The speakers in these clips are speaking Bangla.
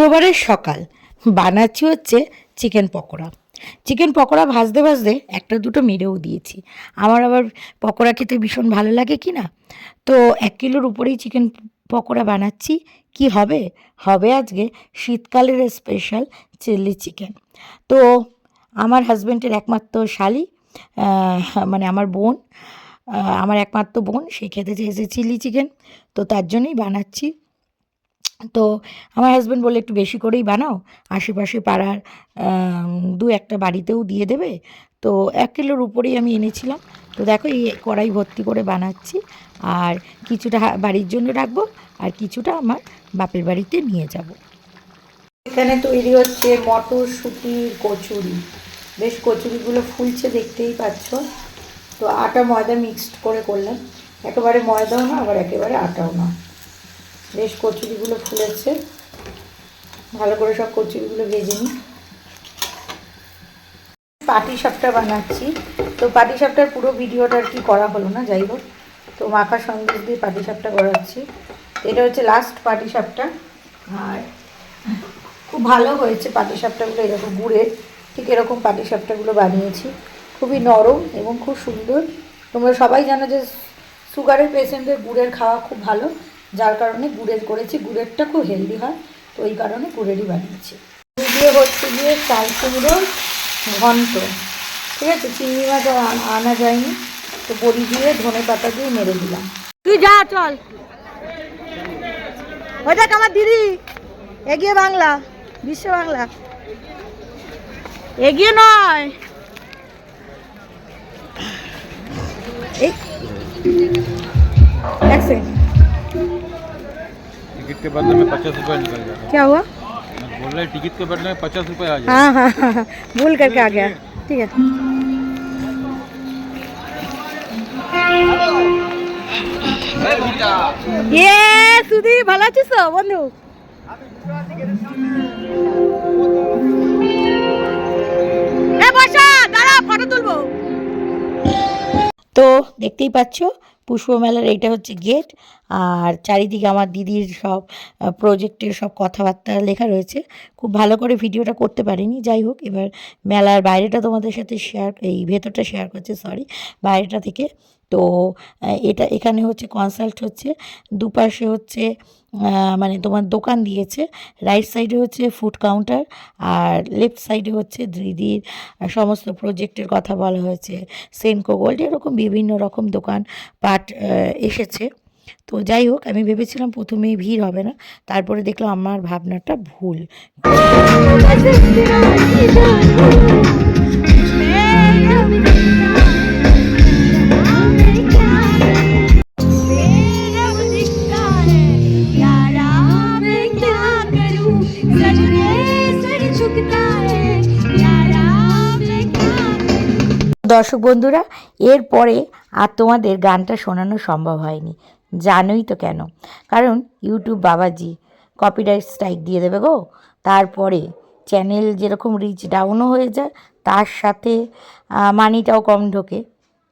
শুক্রবারের সকাল। বানাচ্ছি হচ্ছে চিকেন পকোড়া। চিকেন পকোড়া ভাজতে ভাজতে একটা দুটো মেরেও দিয়েছি। আমার আবার পকোড়া খেতে ভীষণ ভালো লাগে কি না? তো এক কিলোর উপরেই চিকেন পকোড়া বানাচ্ছি। কি হবে? হবে আজকে শীতকালের স্পেশাল চিলি চিকেন তো আমার হাজব্যান্ডের একমাত্র শালি মানে আমার বোন আমার একমাত্র বোন, সে খেতে চেয়েছে চিলি চিকেন তো তার জন্যই বানাচ্ছি। তো আমার হাজব্যান্ড বললে, একটু বেশি করেই বানাও। আশেপাশে পাড়ার দু একটা বাড়িতেও দিয়ে দেবে। তো এক কিলোর উপরেই আমি এনেছিলাম। তো দেখো, এই কড়াই ভর্তি করে বানাচ্ছি। আর কিছুটা বাড়ির জন্য রাখব। আর কিছুটা আমার বাপের বাড়িতে নিয়ে যাব। এখানে তৈরি হচ্ছে মটরশুঁটির কচুরি। বেশ, কচুরিগুলো ফুলছে, দেখতেই পাচ্ছ। তো আটা ময়দা মিক্সড করে করলাম। একেবারে ময়দাও না, আবার একেবারে আটাও না। বেশ কচুরিগুলো ফুলেছে। ভালো করে সব কচুরিগুলো ভেজে নিই। পাটি সাপটা বানাচ্ছি। তো পাটি সাপটার পুরো ভিডিওটা আর কি করা হলো না, যাই হোক। তো মাখা সন্দেশ দিয়ে পাটি সাপটা করাচ্ছি। এটা হচ্ছে লাস্ট পাটি সাপটা। আর খুব ভালো হয়েছে পাটি সাপটাগুলো এরকম গুড়ের ঠিক এরকম পাটি সাপটাগুলো বানিয়েছি। খুবই নরম এবং খুব সুন্দর। তোমরা সবাই জানো যে সুগারের পেশেন্টদের গুড়ের খাওয়া খুব ভালো। যার কারণে গুড়ের করেছি, গুড়েরটা খুব হেলদি হয়, তো ওই কারণে গুড়েরই বানিয়েছি। দিয়ে হচ্ছে গিয়ে চাল কুমড়োর ঘন্ট, ঠিক আছে? চিংড়ি মাছ আনা যায়নি, তো বড়ি দিয়ে ধনে পাতা দিয়ে মেরে দিলাম। তুই যা, চল। ওই দেখ আমার দিদি। এগিয়ে বাংলা, বিশ্ব বাংলা। এগিয়ে নয়। এক সেকেন্ড टिकट के बदले में पचास रुपये निकल जाता क्या हुआ है बोल रहे टिकट के बदले में पचास रुपये आ जाए हाँ हाँ हाँ हाँ, भूल करके आ गया ठीक है ইয়ে সুধি ভালো আছিস তো বন্ধু এ বসা দাঁড়া ফটো তুলবো তো দেখতেই পাচ্ছ পুষ্প মেলার এইটা হচ্ছে গেট আর চারিদিকে আমার দিদির সব প্রজেক্টের সব কথাবার্তা লেখা রয়েছে। খুব ভালো করে ভিডিওটা করতে পারিনি, যাই হোক, এবার মেলার বাইরেটা তোমাদের সাথে শেয়ার এই ভেতরটা শেয়ার করছে সরি বাইরেটা থেকে। তো এটা এখানে হচ্ছে কনসাল্ট হচ্ছে। দুপাশে হচ্ছে মানে তোমার দোকান দিয়েছে। রাইট সাইডে হচ্ছে ফুড কাউন্টার আর লেফট সাইডে হচ্ছে দিদির সমস্ত প্রজেক্টের কথা বলা হয়েছে। সেনকো গোল্ড এরকম বিভিন্ন রকম দোকান পাট এসেছে। তো যাই হোক, আমি ভেবেছিলাম প্রথমেই ভিড় হবে না, তারপরে দেখলাম আমার ভাবনাটা ভুল। দর্শক বন্ধুরা, এরপরে আর তোমাদের গানটা শোনানো সম্ভব হয়নি। জানোই তো কেন? কারণ ইউটিউব বাবাজি কপিরাইট স্ট্রাইক দিয়ে দেবে গো। তারপরে চ্যানেল যেরকম রিচ ডাউনও হয়ে যায়, তার সাথে মানিটাও কম ঢোকে।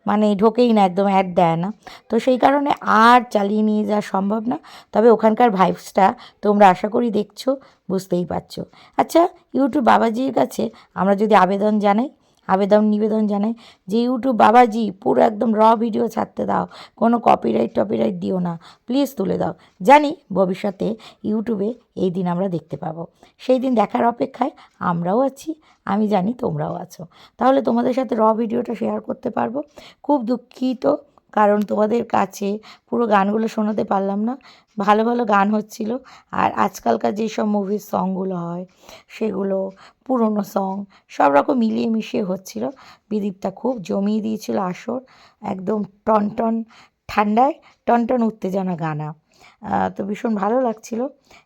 মানে ঢোকেই না, একদম অ্যাড দেয় না। তো সেই কারণে আর চালিয়ে নিয়ে যাওয়া সম্ভব না। তবে ওখানকার ভাইবসটা তোমরা আশা করি দেখছ, বুঝতেই পারছ। আচ্ছা ইউটিউব বাবাজির কাছে আমরা যদি আবেদন জানাই আবেদন নিবেদন জানাই যে ইউটিউব বাবাজি, পুরো একদম র ভিডিও ছাড়তে দাও। কোনো কপিরাইট টপিরাইট দিও না। প্লিজ তুলে দাও। জানি ভবিষ্যতে ইউটিউবে এই দিন আমরা দেখতে পাবো। সেই দিন দেখার অপেক্ষায় আমরাও আছি, আমি জানি তোমরাও আছো। তাহলে তোমাদের সাথে র ভিডিওটা শেয়ার করতে পারব। খুব দুঃখিত। কারণ তোমাদের কাছে পুরো গানগুলো শোনাতে পারলাম না। ভালো ভালো গান হচ্ছিল। আর আজকালকার যেসব মুভির সংগুলো হয়, সেগুলো, পুরনো সং সব রকম মিলিয়ে মিশিয়ে হচ্ছিল। বিদীপটা খুব জমিয়ে দিয়েছিল আসর। একদম টনটন ঠান্ডায় টনটন উত্তেজনা গানা। তো ভীষণ ভালো লাগছিল।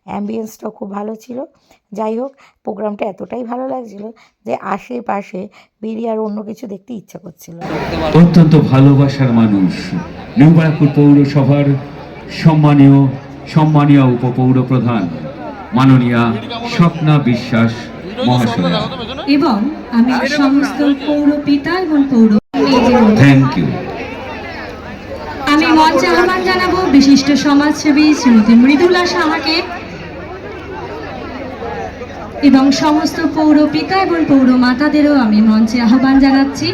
অ্যাম্বিয়েন্সটাও খুব ভালো ছিল। যাই হোক প্রোগ্রামটা এতটাই ভালো লাগছিল যে আশেপাশে বেরিয়ে আর অন্য কিছু দেখতে ইচ্ছা করছিল। অত্যন্ত ভালোবাসার মানুষ। নিউ ব্যারাকপুর পৌরসভার সম্মানীয় সম্মানীয় উপপৌর প্রধান মাননীয়া স্বপ্না বিশ্বাস মহাশয়া। এবং আমি সমস্ত পৌর পিতা এবং পৌর থ্যাংক ইউ আমি মঞ্চে আহ্বান জানাব, বিশিষ্ট সমাজসেবী শ্রীমতী মৃদুলা সাহাকে এবং সমস্ত পৌর পিতা এবং পৌর মাতাদেরও আমি মঞ্চে আহ্বান জানাচ্ছি।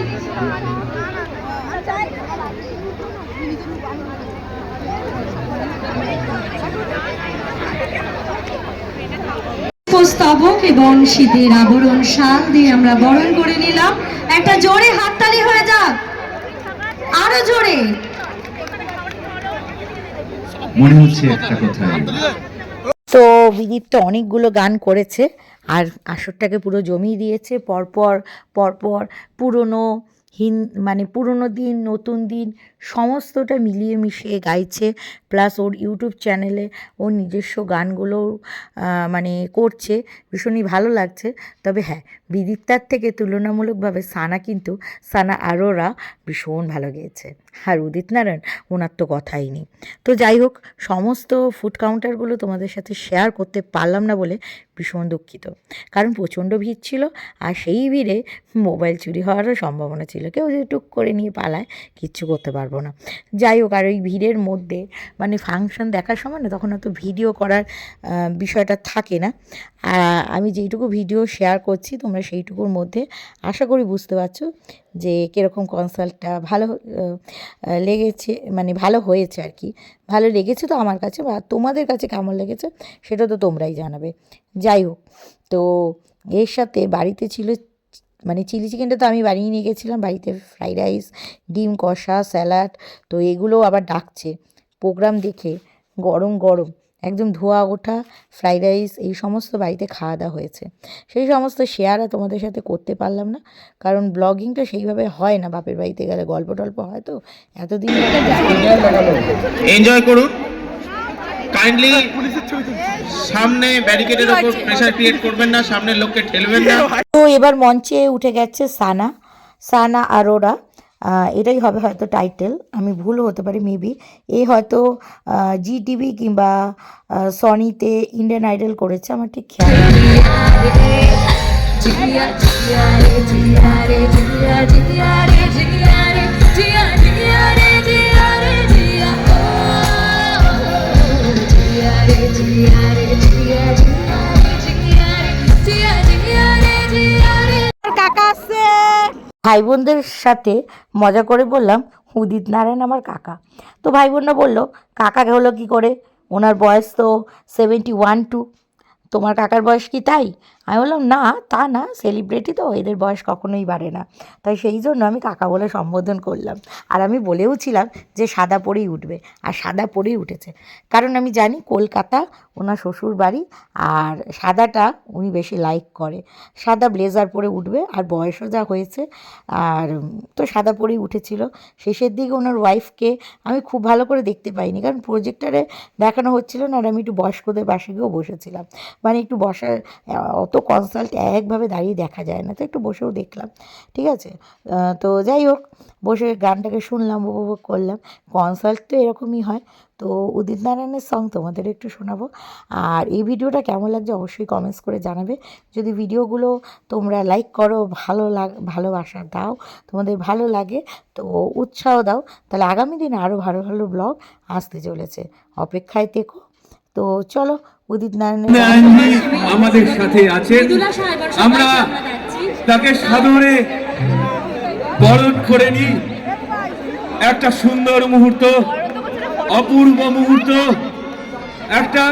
পুস্তবক এবং শীতের আবরণ শাল দিয়ে আমরা বরণ করে নিলাম। একটা জোরে হাততালি হয়ে যাক। আরও জোরে। মনে হচ্ছে একটা কথা। তো বিদীপ তো অনেকগুলো গান করেছে আর আসরটাকে পুরো জমিয়ে দিয়েছে। পরপর পরপর পুরনো হিন মানে পুরনো দিন, নতুন দিন সমস্তটা মিলিয়ে মিশিয়ে গাইছে প্লাস ওর ইউটিউব চ্যানেলে ওর নিজস্ব গানগুলো মানে করছে, ভীষণই ভালো লাগছে। তবে হ্যাঁ বিদিতার থেকে তুলনামূলকভাবে সানা কিন্তু, সানা আরোরা ভীষণ ভালো গেয়েছে। আর উদিত নারায়ণ, ওনার তো কথাই নেই। তো যাই হোক, সমস্ত ফুড কাউন্টারগুলো তোমাদের সাথে শেয়ার করতে পারলাম না বলে ভীষণ দুঃখিত। কারণ প্রচণ্ড ভিড় ছিল, আর সেই ভিড়ে মোবাইল চুরি হওয়ারও সম্ভাবনা ছিল। কেউ যদি টুক করে নিয়ে পালায়, কিচ্ছু করতে পারব না। যাই হোক, আর ওই ভিড়ের মধ্যে মানে ফাংশন দেখার সময় না, তখন অত ভিডিও করার বিষয়টা থাকে না। আমি যেইটুকু ভিডিও শেয়ার করছি, তোমরা সেইটুকুর মধ্যে আশা করি বুঝতে পারছ যে কীরকম কনসার্টটা ভালো লেগেছে মানে ভালো হয়েছে আর কি। ভালো লেগেছে তো আমার কাছে, বা তোমাদের কাছে কেমন লেগেছে, সেটা তো তোমরাই জানাবে। যাই হোক, তো এর সাথে বাড়িতে ছিল মানে চিলি চিকেনটা তো আমি বানিয়ে নিয়ে গেছিলাম বাড়িতে, ফ্রাইড রাইস, ডিম, কষা, স্যালাড, তো এগুলো আবার ডাকছে। প্রোগ্রাম দেখে, গরম গরম, একদম ধোয়া ওঠা, ফ্রাইড রাইস, এই সমস্ত বাড়িতে খাওয়া দাওয়া হয়েছে। সেই সমস্ত শেয়ার আর তোমাদের সাথে করতে পারলাম না, কারণ ব্লগিংটা সেইভাবে হয় না, বাপের বাড়িতে গেলে গল্প টল্প হয় তো, এতদিন এনজয় করুন। কাইন্ডলি সামনে ব্যারিকেডের ওপর প্রেসার ক্রিয়েট করবেন না সামনের লোককে ঠেলবেন না তো এবার মঞ্চে উঠে গেছে সানা সানা আরোরা এটাই হবে হয়তো টাইটেল আমি ভুল হতে পারি মেবি এ হয়তো জি টিভি কিংবা সনিতে ইন্ডিয়ান আইডল করেছে আমার ঠিক খেয়াল নেই। কাকা আসছে ভাই বোনদের সাথে মজা করে বললাম, উদিত নারায়ণ আমার কাকা। তো ভাই বোনরা বলল কাকা হলো কি করে? ওনার বয়স তো সেভেন্টি ওয়ান টু তোমার কাকার বয়স কি তাই? আমি বললাম, না, তা না সেলিব্রিটি তো এদের বয়স কখনোই বাড়ে না। তাই সেই জন্য আমি কাকা বলে সম্বোধন করলাম। আর আমি বলেও ছিলাম যে, সাদা পরেই উঠবে। আর সাদা পরেই উঠেছে। কারণ আমি জানি কলকাতা ওনার শ্বশুর বাড়ি, আর সাদাটা উনি বেশি লাইক করে। সাদা ব্লেজার পরে উঠবে, আর বয়সও যা হয়েছে, আর তো সাদা পরেই উঠেছিল। শেষের দিকে ওনার ওয়াইফকে আমি খুব ভালো করে দেখতে পাইনি, কারণ প্রজেক্টারে দেখানো হচ্ছিল না, আর আমি একটু বয়স্কদের পাশে গিয়েও বসেছিলাম। মানে একটু বসার, অত কনসাল্ট একভাবে দাঁড়িয়ে দেখা যায় না, তো একটু বসেও দেখলাম, ঠিক আছে? তো যাই হোক, বসে গানটাকে শুনলাম, উপভোগ করলাম। কনসাল্ট তো এরকমই হয়। তো উদিত নারায়ণের সং তোমাদের একটু শোনাবো। আর এই ভিডিওটা কেমন লাগছে অবশ্যই কমেন্টস করে জানাবে। যদি ভিডিওগুলো তোমরা লাইক করো, ভালো লাগ, ভালোবাসা দাও, তোমাদের ভালো লাগে, তো উৎসাহ দাও। তাহলে আগামী দিনে আরও ভালো ভালো ব্লগ আসতে চলেছে। অপেক্ষায় থেকো। তো চলো উদিত নারায়ণজি আমাদের সাথে আছেন আমরা তাকে সাদরে বরণ করে নিই একটা সুন্দর মুহূর্ত অপূর্ব মুহূর্ত একটা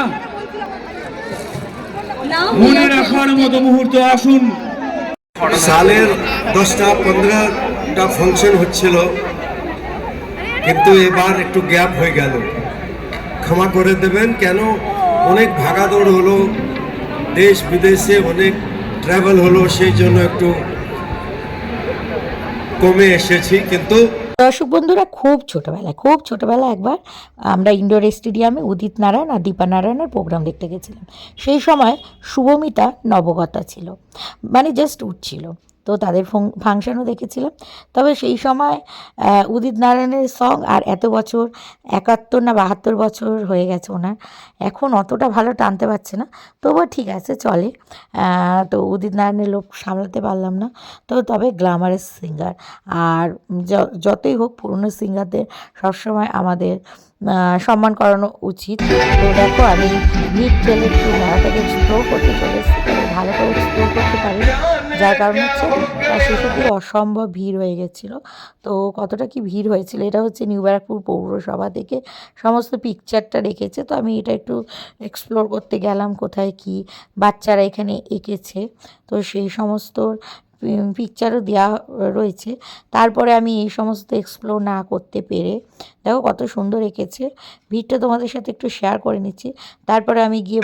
মনে রাখার মতো মুহূর্ত আসুন। সালের দশটা পনেরোটা ফাংশন হচ্ছিল। কিন্তু এবার একটু গ্যাপ হয়ে গেল। ক্ষমা করে দেবেন। কেন? অনেক ভাগাদৌড় হলো। দেশ বিদেশে অনেক ট্রাভেল হলো, সেই জন্য একটু কমে এসেছি, কিন্তু দর্শক বন্ধুরা, খুব ছোটোবেলায় খুব ছোটোবেলায় একবার আমরা ইনডোর স্টেডিয়ামে উদিত নারায়ণ আর দীপা নারায়ণের প্রোগ্রাম দেখতে গেছিলাম। সেই সময় শুভমিতা নবগতা ছিল মানে জাস্ট উঠছিল। তো তাদের ফাংশনও দেখেছিলাম। তবে সেই সময় উদিত নারায়ণের সং আর এত বছর, একাত্তর না বাহাত্তর বছর হয়ে গেছে ওনার। এখন অতটা ভালো টানতে পারছে না। তবুও ঠিক আছে, চলে। তো উদিত নারায়ণের লোক সামলাতে পারলাম না। তো তবে গ্ল্যামারাস সিঙ্গার। আর যতই হোক, পুরনো সিঙ্গারদের সবসময় আমাদের সম্মান করানো উচিত। তো দেখো, আমি নিট খেলে একটু মেলাটাকে স্লো করতে চলে এসেছি তো ভালো করে এক্সপ্লোর করতে পারি। যার কারণ হচ্ছে শেষের অসম্ভব ভিড় হয়ে গেছিল। তো কতটা কি ভিড় হয়েছিল, এটা হচ্ছে নিউ ব্যারাকপুর পৌরসভা থেকে সমস্ত পিকচারটা রেখেছে। তো আমি এটা একটু এক্সপ্লোর করতে গেলাম, কোথায় কি বাচ্চারা এখানে এঁকেছে। তো সেই সমস্ত পিকচারও দেওয়া রয়েছে। তারপরে আমি এই সমস্ত এক্সপ্লোর না করতে পেরে, দেখো কত সুন্দর এঁকেছে। ভিড়টা তোমাদের সাথে একটু শেয়ার করে নিচ্ছি। তারপরে আমি গিয়ে